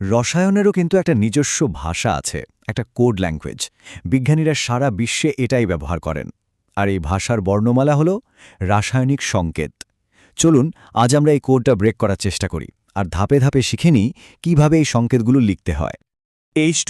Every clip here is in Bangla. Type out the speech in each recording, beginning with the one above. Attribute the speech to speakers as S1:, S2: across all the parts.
S1: রসায়নেরও কিন্তু একটা নিজস্ব ভাষা আছে, একটা কোড ল্যাঙ্গুয়েজ। বিজ্ঞানীরা সারা বিশ্বে এটাই ব্যবহার করেন। আর এই ভাষার বর্ণমালা হল রাসায়নিক সংকেত। চলুন, আজ আমরা এই কোডটা ব্রেক করার চেষ্টা করি, আর ধাপে ধাপে শিখে নিই কীভাবে এই সংকেতগুলো লিখতে হয়।
S2: এইচ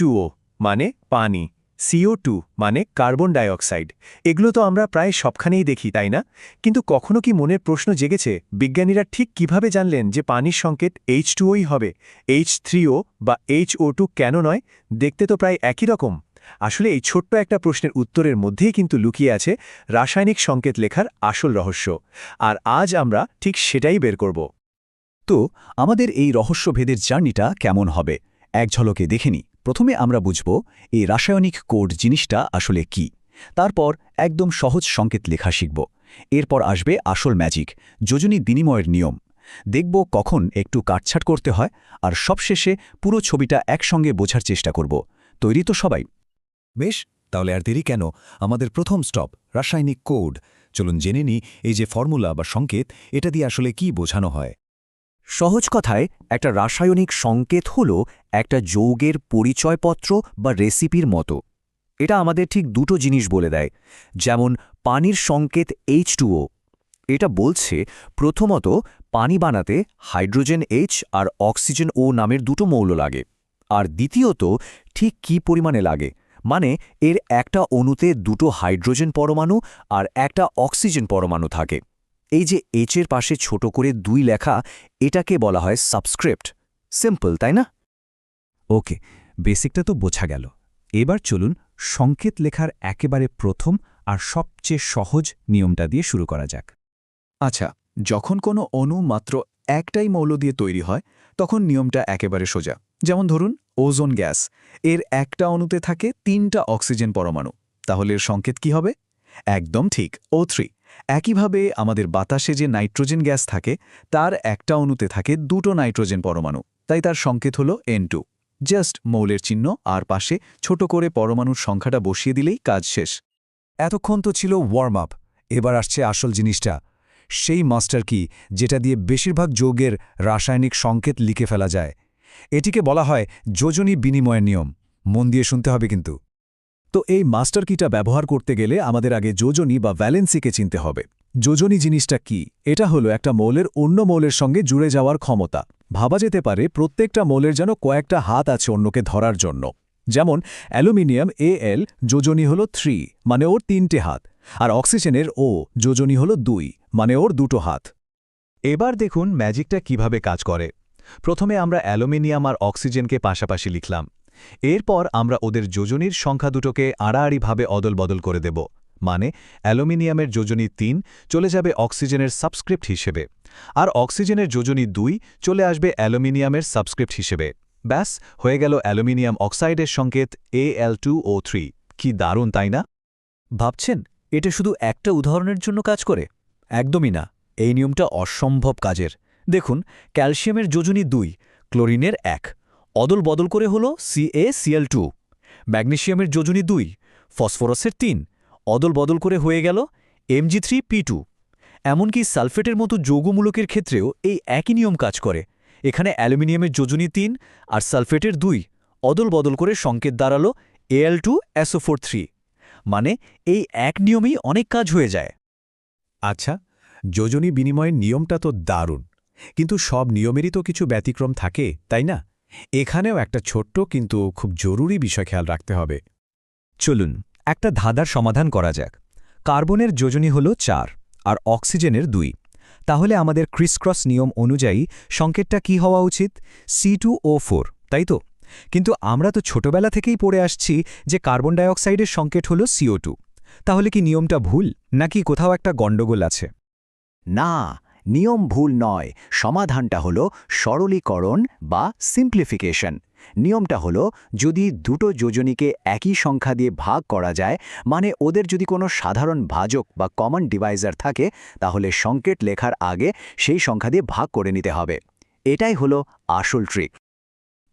S2: মানে পানি। সিও টু মানে কার্বন ডাইঅক্সাইড। এগুলো তো আমরা প্রায় সবখানেই দেখি, তাই না? কিন্তু কখনো কি মনের প্রশ্ন জেগেছে, বিজ্ঞানীরা ঠিক কীভাবে জানলেন যে পানির সংকেত এইচ টুওই হবে? এইচ থ্রিও বা এইচ ও টু কেন নয়? দেখতে তো প্রায় একই রকম। আসলে এই ছোট্ট একটা প্রশ্নের উত্তরের মধ্যেই কিন্তু লুকিয়ে আছে রাসায়নিক সংকেত লেখার আসল রহস্য। আর আজ আমরা ঠিক সেটাই বের করব।
S1: তো, আমাদের এই রহস্যভেদের জার্নিটা কেমন হবে? এক ঝলকে দেখে নিই প্রথমে আমরা বুঝব এই রাসায়নিক কোড জিনিসটা আসলে কি। তারপর একদম সহজ সংকেত লেখা শিখব। এরপর আসবে আসল ম্যাজিক, যোজনী বিনিময়ের নিয়ম। দেখব কখন একটু কাটছাট করতে হয়, আর সবশেষে পুরো ছবিটা একসঙ্গে বোঝার চেষ্টা করব। তৈরি তো সবাই? বেশ, তাহলে আর দেরি কেন? আমাদের প্রথম স্টপ, রাসায়নিক কোড। চলুন জেনে নিই এই যে ফর্মুলা বা সংকেত, এটা দিয়ে আসলে কি বোঝানো হয়। সহজ কথায়, একটা রাসায়নিক সংকেত হল একটা যৌগের পরিচয়পত্র বা রেসিপির মতো। এটা আমাদের ঠিক দুটো জিনিস বলে দেয়, যেমন পানির সংকেত এইচ এটা বলছে, প্রথমত পানি বানাতে হাইড্রোজেন এইচ আর অক্সিজেন ও নামের দুটো মৌল লাগে, আর দ্বিতীয়ত ঠিক কি পরিমাণে লাগে মানে এর একটা অণুতে দুটো হাইড্রোজেন পরমাণু আর একটা অক্সিজেন পরমাণু থাকে। এই যে এইচের পাশে ছোট করে দুই লেখা, এটাকে বলা হয় সাবস্ক্রিপ্ট। সিম্পল, তাই না? ওকে, বেসিকটা তো বোঝা গেল। এবার চলুন সংকেত লেখার একেবারে প্রথম আর সবচেয়ে সহজ নিয়মটা দিয়ে শুরু করা যাক।
S3: আচ্ছা যখন কোনো অণু মাত্র একটাই মৌল দিয়ে তৈরি হয়, তখন নিয়মটা একেবারে সোজা। যেমন ধরুন, ওজোন গ্যাস, এর একটা অণুতে থাকে তিনটা অক্সিজেন পরমাণু। তাহলে এর সংকেত কি হবে? একদম ঠিক ও থ্রি একইভাবে আমাদের বাতাসে যে নাইট্রোজেন গ্যাস থাকে, তার একটা অণুতে থাকে দুটো নাইট্রোজেন পরমাণু। তাই তার সংকেত হল এন টু জাস্ট মৌলের চিহ্ন আর পাশে ছোট করে পরমাণুর সংখ্যাটা বসিয়ে দিলেই কাজ শেষ।
S1: এতক্ষণ তো ছিল ওয়ার্ম আপ এবার আসছে আসল জিনিসটা। সেই মাস্টার কি, যেটা দিয়ে বেশিরভাগ যৌগের রাসায়নিক সংকেত লিখে ফেলা যায়? এটিকে বলা হয় যোজনী বিনিময়ের নিয়ম। মন দিয়ে শুনতে হবে কিন্তু। তো এই মাস্টার কিটা ব্যবহার করতে গেলে আমাদের আগে যোজনী বা ভ্যালেন্সিকে চিনতে হবে। যোজনী জিনিসটা কি? এটা হলো একটা মৌলের অন্য মৌলের সঙ্গে জুড়ে যাওয়ার ক্ষমতা। ভাবা যেতে পারে প্রত্যেকটা মৌলের যেন কয়েকটা হাত আছে অন্যকে ধরার জন্য। যেমন, অ্যালুমিনিয়াম এ এল যোজনী হল থ্রি মানে ওর তিনটে হাত। আর অক্সিজেনের ও যোজনী হল দুই মানে ওর দুটো হাত।
S2: এবার দেখুন ম্যাজিকটা কীভাবে কাজ করে। প্রথমে আমরা অ্যালুমিনিয়াম আর অক্সিজেনকে পাশাপাশি লিখলাম। এরপর আমরা ওদের যোজনীর সংখ্যা দুটোকে আড়াআড়িভাবে অদলবদল করে দেব মানে অ্যালুমিনিয়ামের যোজনী তিন চলে যাবে অক্সিজেনের সাবস্ক্রিপ্ট হিসেবে, আর অক্সিজেনের যোজনী দুই চলে আসবে অ্যালুমিনিয়ামের সাবস্ক্রিপ্ট হিসেবে। ব্যাস, হয়ে গেল অ্যালুমিনিয়াম অক্সাইডের সংকেত এ এল টু ও থ্রি। কি দারুণ, তাই না?
S1: ভাবছেন, এটা শুধু একটা উদাহরণের জন্য কাজ করে? একদমই না, এই নিয়মটা অসম্ভব কাজের। দেখুন, ক্যালসিয়ামের যোজনী দুই, ক্লোরিনের এক। অদল বদল করে হল সিএসিএল টু ম্যাগনেশিয়ামের যোজনী দুই, ফসফরাসের তিন, অদল বদল করে হয়ে গেল এমজি থ্রি পি টু এমনকি সালফেটের মতো যৌগমূলকের ক্ষেত্রেও এই একই নিয়ম কাজ করে। এখানে অ্যালুমিনিয়ামের যোজনী তিন আর সালফেটের দুই অদল বদল করে সংকেত দাঁড়াল এএল টু এসও থ্রি মানে এই এক নিয়মেই অনেক কাজ হয়ে যায়।
S4: আচ্ছা যোজনী বিনিময়ের নিয়মটা তো দারুণ। কিন্তু সব নিয়মেরই তো কিছু ব্যতিক্রম থাকে, তাই না? এখানেও একটা ছোট্ট কিন্তু খুব জরুরি বিষয় খেয়াল রাখতে হবে।
S1: চলুন, একটা ধাঁধার সমাধান করা যাক। কার্বনের যোজনী হল চার, আর অক্সিজেনের দুই। তাহলে আমাদের ক্রিসক্রস নিয়ম অনুযায়ী সংকেতটা কি হওয়া উচিত? সি টু ও ফোর, তাই তো? কিন্তু আমরা তো ছোটবেলা থেকেই পড়ে আসছি যে কার্বন ডাইঅক্সাইডের সংকেত হল সিও তাহলে কি নিয়মটা ভুল, নাকি কোথাও একটা গণ্ডগোল আছে?
S5: না নিয়ম ভুল নয়। সমাধানটা হলো সরলীকরণ বা সিম্পলিফিকেশন নিয়মটা হলো যদি দুটো যোজনীকে একই সংখ্যা দিয়ে ভাগ করা যায় মানে ওদের যদি কোনো সাধারণ ভাজক বা কমন ডিভাইজার থাকে, তাহলে সংকেত লেখার আগে সেই সংখ্যা দিয়ে ভাগ করে নিতে হবে। এটাই হলো আসল ট্রিক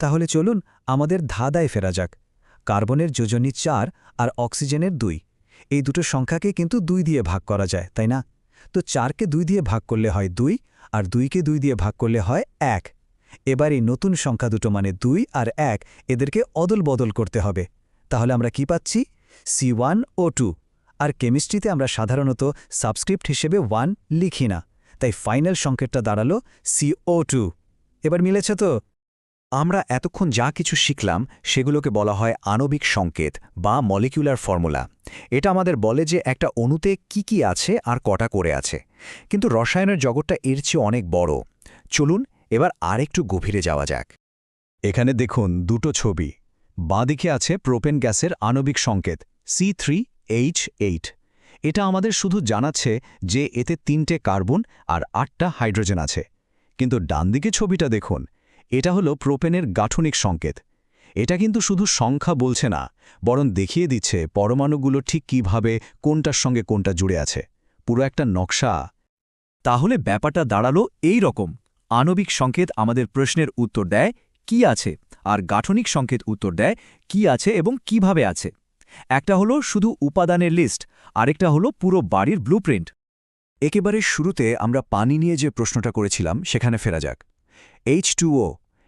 S1: তাহলে চলুন আমাদের ধাঁধায় ফেরা যাক। কার্বনের যোজনী চার আর অক্সিজেনের দুই। এই দুটো সংখ্যাকে কিন্তু দুই দিয়ে ভাগ করা যায়, তাই না? তো চারকে দুই দিয়ে ভাগ করলে হয় দুই, আর দুইকে দুই দিয়ে ভাগ করলে হয় এক। এবার এই নতুন সংখ্যা দুটো মানে দুই আর এক, এদেরকে অদল বদল করতে হবে। তাহলে আমরা কি পাচ্ছি? C one O two. আর কেমিস্ট্রিতে আমরা সাধারণত সাবস্ক্রিপ্ট হিসেবে ওয়ান লিখি না। তাই ফাইনাল সংকেতটা দাঁড়াল সিও টু। এবার মিলেছে তো?
S3: আমরা এতক্ষণ যা কিছু শিখলাম, সেগুলোকে বলা হয় আণবিক সংকেত বা মলিকিউলার ফর্মুলা। এটা আমাদের বলে যে একটা অণুতে কি কি আছে আর কটা করে আছে। কিন্তু রসায়নের জগৎটা এর চেয়ে অনেক বড়। চলুন, এবার আরেকটু গভীরে যাওয়া যাক।
S1: এখানে দেখুন দুটো ছবি। বাঁদিকে আছে প্রোপেন গ্যাসের আণবিক সংকেত সি থ্রি এইচ এইট এটা আমাদের শুধু জানাচ্ছে যে এতে তিনটে কার্বন আর আটটা হাইড্রোজেন আছে। কিন্তু ডানদিকে ছবিটা দেখুন এটা হলো প্রোপেনের গাঠনিক সংকেত। এটা কিন্তু শুধু সংখ্যা বলছে না, বরং দেখিয়ে দিচ্ছে পরমাণুগুলো ঠিক কীভাবে, কোনটার সঙ্গে কোনটা জুড়ে আছে। পুরো একটা নকশা।
S3: তাহলে ব্যাপারটা দাঁড়াল এই রকম। আণবিক সংকেত আমাদের প্রশ্নের উত্তর দেয় কি আছে, আর গাঠনিক সংকেত উত্তর দেয় কি আছে এবং কীভাবে আছে। একটা হলো শুধু উপাদানের লিস্ট আরেকটা হলো পুরো বাড়ির ব্লুপ্রিন্ট
S1: একেবারে শুরুতে আমরা পানি নিয়ে যে প্রশ্নটা করেছিলাম, সেখানে ফেরা যাক। এইচ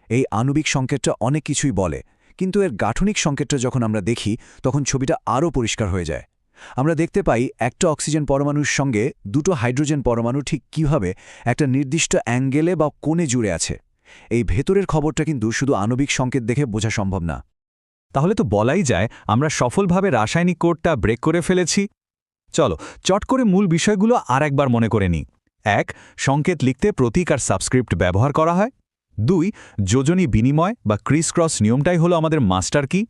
S1: এই আণবিক সংকেতটা অনেক কিছুই বলে, কিন্তু এর গাঠনিক সংকেতটা যখন আমরা দেখি, তখন ছবিটা আরও পরিষ্কার হয়ে যায়। আমরা দেখতে পাই একটা অক্সিজেন পরমাণুর সঙ্গে দুটো হাইড্রোজেন পরমাণু ঠিক কীভাবে একটা নির্দিষ্ট অ্যাঙ্গেলে বা কোণে জুড়ে আছে। এই ভেতরের খবরটা কিন্তু শুধু আণবিক সংকেত দেখে বোঝা সম্ভব না।
S3: তাহলে তো বলাই যায় আমরা সফলভাবে রাসায়নিক কোডটা ব্রেক করে ফেলেছি। চলো, চট করে মূল বিষয়গুলো আর একবার মনে করে নিই। এক, সংকেত লিখতে প্রতীক আর সাবস্ক্রিপ্ট ব্যবহার করা হয়। দুই, যোজনী বিনিময় বা ক্রিস ক্রস নিয়মটাই হলো আমাদের মাস্টার কি।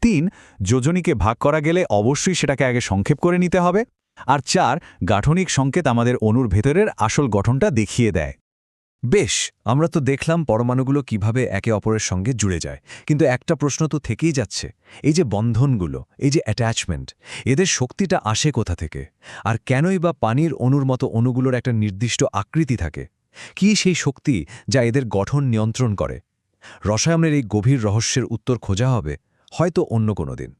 S3: তিন, যোজনীকে ভাগ করা গেলে অবশ্যই সেটাকে আগে সংক্ষেপ করে নিতে হবে। আর চার, গাঠনিক সংকেত আমাদের অণুর ভেতরের আসল গঠনটা দেখিয়ে দেয়।
S2: বেশ, আমরা তো দেখলাম পরমাণুগুলো কীভাবে একে অপরের সঙ্গে জুড়ে যায়। কিন্তু একটা প্রশ্ন তো থেকেই যাচ্ছে। এই যে বন্ধনগুলো, এই যে অ্যাটাচমেন্ট এদের শক্তিটা আসে কোথা থেকে? আর কেনই বা পানির অণুর মতো অণুগুলোর একটা নির্দিষ্ট আকৃতি থাকে? কি সেই শক্তি যা এদের গঠন নিয়ন্ত্রণ করে? রসায়নের এই গভীর রহস্যের উত্তর খোঁজা হবে হয়তো অন্য কোনো দিন।